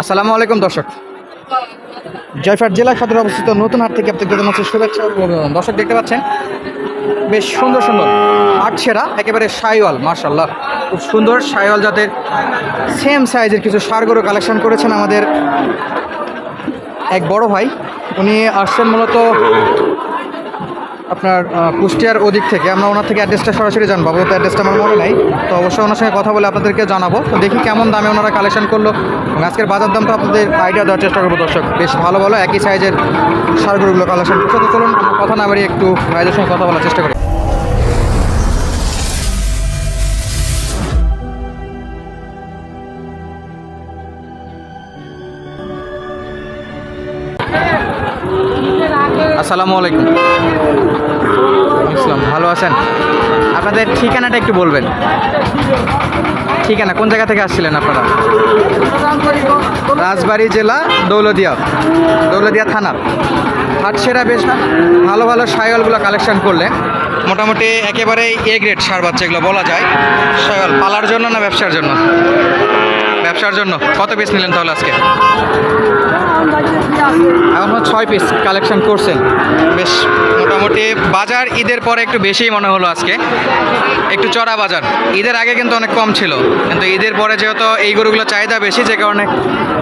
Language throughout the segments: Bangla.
আসসালামু আলাইকুম, দর্শক। জয়ফাট জেলা সদর অবস্থিত নতুন হাট থেকে আপনাদের জানাচ্ছি শুভেচ্ছা অভিনন্দন। দর্শক, দেখতে পাচ্ছেন? বেশ সুন্দর সুন্দর। হাট ছেঁড়া একেবারে সাইওয়াল মার্শাল্লাহ খুব সুন্দর সাইওয়াল জাতের সেম সাইজের কিছু সার গরু কালেকশন করেছেন আমাদের এক বড় ভাই। উনি আসছেন মূলত আপনার কুষ্টিয়ার ওদিক থেকে। আমরা ওনার থেকে অ্যাড্রেসটা সরাসরি জানব। আপাতত অ্যাড্রেসটা আমার মনে নাই। তো অবশ্যই ওনার সঙ্গে কথা বলে আপনাদেরকে জানাব। তো দেখি কেমন দামে ওনারা কালেকশন করল। আজকের বাজার দামটা আপনাদের আইডিয়া দেওয়ার চেষ্টা করব, দর্শক। বেশ ভালো ভালো, একই সাইজের সারগুলো কালেকশন করছে। তো চলুন কথা না বাড়িয়ে একটু ভাইদের সঙ্গে কথা বলার চেষ্টা করি। আসসালামু আলাইকুম। ইসলাম, ভালো আছেন? আপনাদের ঠিকানাটা একটু বলবেন। ঠিকানা, কোন জায়গা থেকে আসছিলেন আপনারা? রাজবাড়ী জেলা দৌলদিয়া দৌলদিয়া থানার হাটসেরা বেশ ভালো ভালো সায়লগুলো কালেকশন করলেন। মোটামুটি একেবারেই এ গ্রেড সার বাচ্চা এগুলো বলা যায়। সায়ল পালার জন্য না ব্যবসার জন্য? ব্যবসার জন্য কত পিস নিলেন তাহলে আজকে? এখন ছয় পিস কালেকশন করছেন বেশ মোটামুটি বাজার ঈদের পরে একটু বেশিই মনে হলো আজকে। একটু চড়া বাজার। ঈদের আগে কিন্তু অনেক কম ছিল। কিন্তু ঈদের পরে যেহেতু এই গরুগুলো চাহিদা বেশি যে কারণে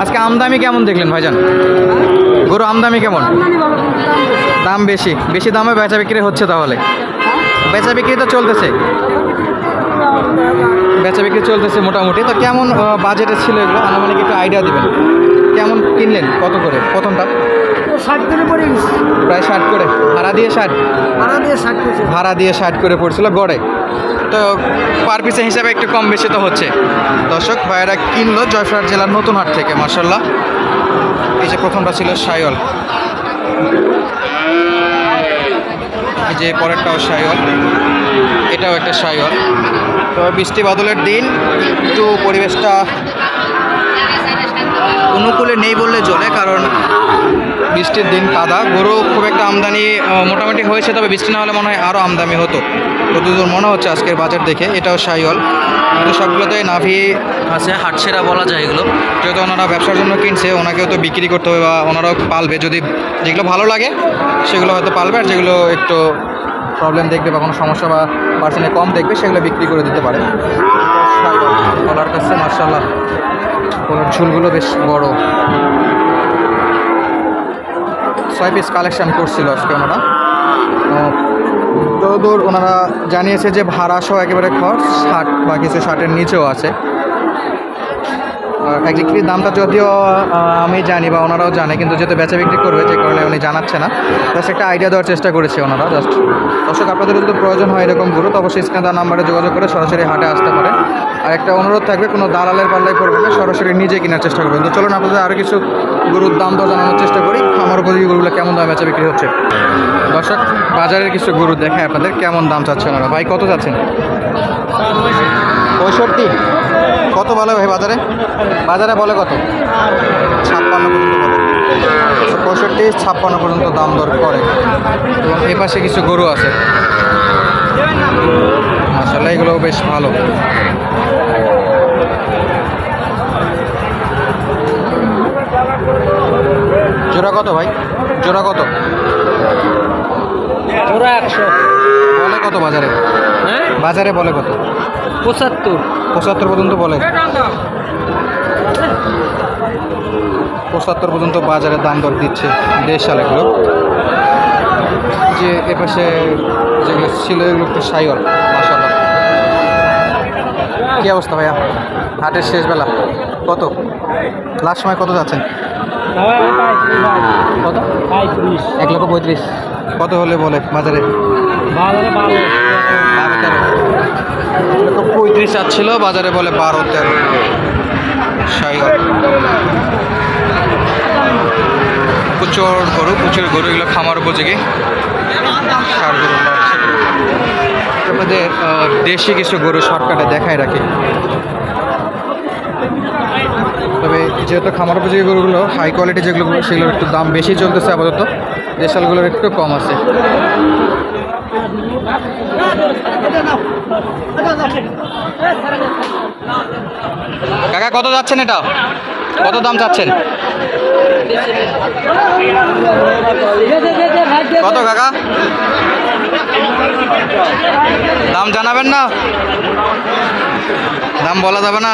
আজকে আমদামি কেমন দেখলেন ভাইজান? গরু আমদামি কেমন? দাম বেশি। বেশি দামে বেচা বিক্রি হচ্ছে তাহলে। বেচা বিক্রি তো চলতেছে। বেচা বিক্রি চলতেছে মোটামুটি। তো কেমন বাজেটে ছিল এগুলো? আনুমানিক একটু আইডিয়া দিবেন। কেমন কিনলেন? কত করে? প্রথমটা? ষাট করে পড়ে প্রায় ষাট করে। ভাড়া দিয়ে ষাট? ভাড়া দিয়ে ষাট ভাড়া দিয়ে ষাট করে পড়ছিল গড়ে। তো পার পিসের হিসাবে একটু কম বেশি তো হচ্ছে। দর্শক ভাইয়েরা কিনলো জয়ফাট জেলার নতুন হাট থেকে মার্শাল্লাহ এই যে প্রথমটা ছিল সায়ল এই যে পরেরটাও সায়ল এটাও একটা সায়ল তো বৃষ্টি বাদলের দিন একটু পরিবেশটা অনুকূলে নেই বললে চলে, কারণ বৃষ্টির দিন কাদা। গরু খুব একটা আমদানি মোটামুটি হয়েছে, তবে বৃষ্টি না হলে মনে হয় আরও আমদানি হতো। যতদূর মনে হচ্ছে আজকের বাজার দেখে, এটাও সাইওয়াল। কিন্তু সবগুলোতে নাভি আছে হাটসেরা বলা যায় এগুলো। যেহেতু ওনারা ব্যবসার জন্য কিনছে, ওনাকেও তো বিক্রি করতে হবে বা ওনারাও পালবে। যদি যেগুলো ভালো লাগে, সেগুলো হয়তো পালবে, আর যেগুলো একটু প্রবলেম দেখবে বা কোনো সমস্যা বা পার্সেন্টে কম দেখবে, সেগুলো বিক্রি করে দিতে পারে। কলার কাছে মার্শাল্লাহ কলার ঝুলগুলো বেশ বড়। ছয় পিস কালেকশন করছিল আজকে ওনারা। দৌদৌর ওনারা জানিয়েছে যে ভাড়া সহ একেবারে খরচ, ষাট বা কিছু ষাটের নিচেও আছে। একজাক্টলি দামটা যদিও আমি জানি বা ওনারাও জানে, কিন্তু যেহেতু বেচা বিক্রি করবে, যে কারণে উনি জানাচ্ছে না। জাস্ট একটা আইডিয়া দেওয়ার চেষ্টা করেছে ওনারা জাস্ট দর্শক, আপনাদের যদি প্রয়োজন হয় এরকম গুরু, তো অবশ্যই স্ক্যান নাম্বারে যোগাযোগ করে সরাসরি হাটে আসতে পারে আর একটা অনুরোধ থাকবে, কোনো দালালের পাল্লায় করবেন না, সরাসরি নিজে কেনার চেষ্টা করবেন। তো চলুন, আপনাদের আরও কিছু গরুর দাম দর জানানোর চেষ্টা করি। আমার উপযোগী গরুগুলো কেমন দামে বেচা বিক্রি হচ্ছে? দর্শক, বাজারের কিছু গরু দেখায় আপনাদের, কেমন দাম চাচ্ছে ওনারা? ভাই, কত চাচ্ছেন পঁয়ষট্টি। কত বলে ভাই বাজারে? বাজারে বলে কত? ছাপ্পান্ন পর্যন্ত বলে। পঁয়ষট্টি ছাপ্পান্ন পর্যন্ত দাম দর করে। এবং এই পাশে কিছু গরু আছে। মাসাল্লাহ এগুলো বেশ ভালো। জোড়া কত ভাই? জোড়া কত? ওরা একশো। বলে কত বাজারে? বাজারে বলে কত? পঁচাত্তর। পঁচাত্তর পর্যন্ত বলে। পঁচাত্তর পর্যন্ত বাজারে দাম দর দিচ্ছে দেশ সালেগুলো যে এপাশে যেগুলো ছিল এগুলো একটু সাইল মাসাল্লাহ কী অবস্থা ভাইয়া? হাটের শেষ বেলা। কত? লাস্ট সময় কত যাচ্ছেন? কত? এক লক্ষ পঁয়ত্রিশ। কত হলে বলে বাজারে? বাজারে তেরো পঁয়ত্রিশ যাচ্ছিল, বাজারে বলে বারো, তেরো। সাইল প্রচুর গরু প্রচুর গরু, এগুলো খামার উপযোগী। বাড়ছে। দেশি কিছু গরু শর্টকাটে দেখায় রাখি। তবে যেহেতু খামার উপযোগী গরুগুলো হাই কোয়ালিটি যেগুলো, সেগুলোর একটু দাম বেশি চলতেছে আপাতত। দেশালগুলোর একটু কম আছে। কাকা, কত যাচ্ছেন এটা? কত দাম চাচ্ছেন? কত কাকা? দাম জানাবেন না? দাম বলা যাবে না?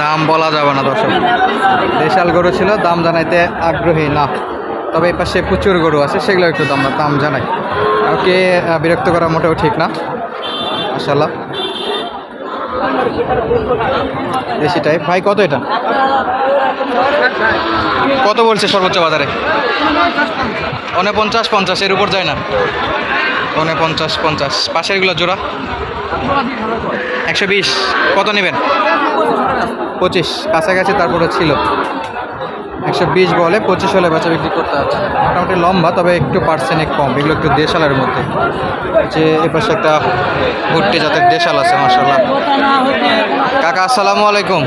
দাম বলা যাবে না, দর্শক। দেশাল গরু ছিল, দাম জানাইতে আগ্রহী না। তবে এই পাশে প্রচুর গরু আছে সেগুলো একটু দাম দাম জানাই। আহ, বিরক্ত করা মোটেও ঠিক না মাসাল্লাহ দেশি টাইপ ভাই কত এটা? কত বলছে সর্বোচ্চ বাজারে? পঞ্চাশ পঞ্চাশ এর উপর যায় না। পঞ্চাশ পঞ্চাশ। পাশেরগুলো জোড়া? একশো বিশ। কত নেবেন? পঁচিশ। কাছাকাছি তারপরে ছিল। একশো বিশ বলে পঁচিশ হলে বেচা বিক্রি করতে আছে। মোটামুটি লম্বা তবে একটু পার্সেন্ট কম এগুলো একটু দেশালের মধ্যে। যে এপাশে একটা ভুট্টি জাতের দেশাল আছে মার্শাল্লাহ কাকা আসসালামু আলাইকুম।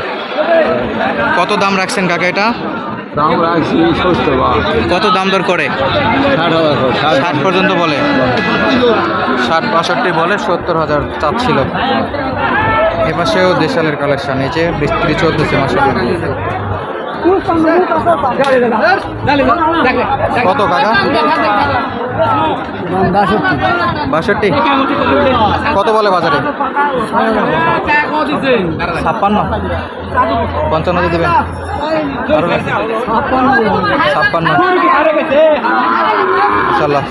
কত দাম রাখছেন কাকা এটা? কত দাম দর করে? ষাট পর্যন্ত বলে? ষাট বাষট্টি বলে সত্তর হাজার চাপ চাচ্ছিল এপাশেও দেশালের কালেকশন এই যে বিস্ত্রি চলতেছে মাসাল্লাহ কত কাকা? বাষট্টি। কত বলে বাজারে? ছাপ্পান্ন। পঞ্চান্ন দিয়ে দেবেন। ছাপ্পান্ন। ইনশাল্লাহ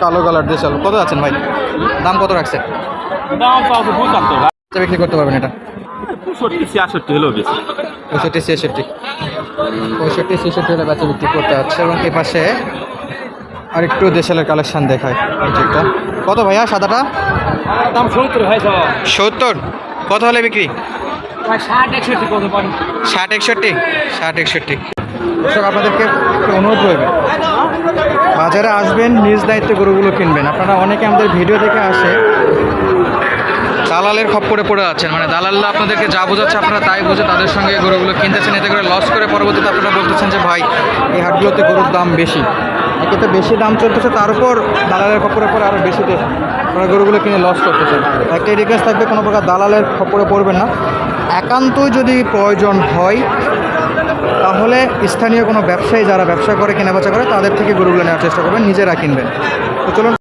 কালো কালার দেশাল কত আছেন ভাই? দাম কত রাখছেন? আচ্ছা, বিক্রি করতে পারবেন এটা। পঁয়ষট্টি ছিয়াষট্টি হলেও বেশি। পঁয়ষট্টি ছেষট্টি পঁয়ষট্টি ছেষট্টি হলে বাচ্চা বিক্রি করতে হচ্ছে এবং এ পাশে আর একটু দেশালের কালেকশন দেখায় এই কত ভাইয়া সাদাটা? দাম সত্তর ভাই সত্তর। কত হলে বিক্রি? ষাট একষট্টি ষাট একষট্টি? ষাট দর্শক আপনাদেরকে অনুরোধ করবে বাজারে আসবেন নিজ দায়িত্বে গরুগুলো কিনবেন। আপনারা অনেকে আমাদের ভিডিও দেখে আসে। দালালের খপ্পরে পড়ে আছেন। মানে দালালরা আপনাদেরকে যা বোঝাচ্ছে আপনারা তাই বুঝে তাদের সঙ্গে গরুগুলো কিনতেছেন, এতে করে লস করে পরবর্তীতে আপনারা বলতেছেন যে, ভাই, এই হাটগুলোতে গরুর দাম বেশি। একে তো বেশি দাম চলতেছে, তার উপর দালালের খপ্পরে পড়ে আরও বেশিতে আপনারা গরুগুলো কিনে লস করতেছেন। একটাই রিকোয়েস্ট থাকবে, কোনো প্রকার দালালের খপ্পরে পড়বেন না। একান্তই যদি প্রয়োজন হয়, তাহলে স্থানীয় কোনো ব্যবসায়ী যারা ব্যবসা করে, কেনাবেচা করে, তাদের থেকে গরুগুলো নেওয়ার চেষ্টা করবেন, নিজেরা কিনবেন। তো চলুন